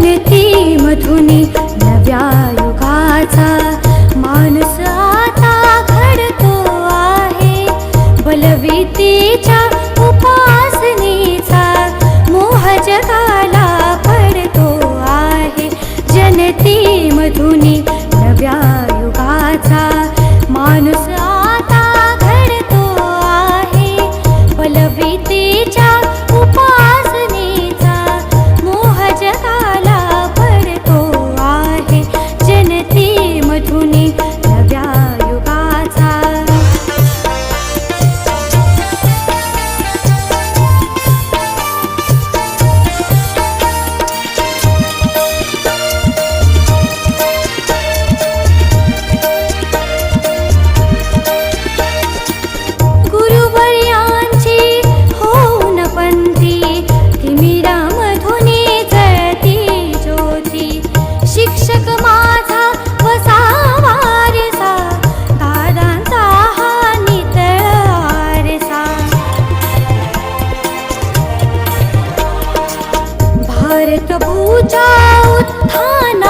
जनती मधुनी नव्या युगाचा माणूस आता घडतो आहे. बलवितेच्या उपासनेचा मोह जगाला पडतो आहे. जनती मधुनी नव्या युगाचा माणूस प्रभूच्या उत्थाना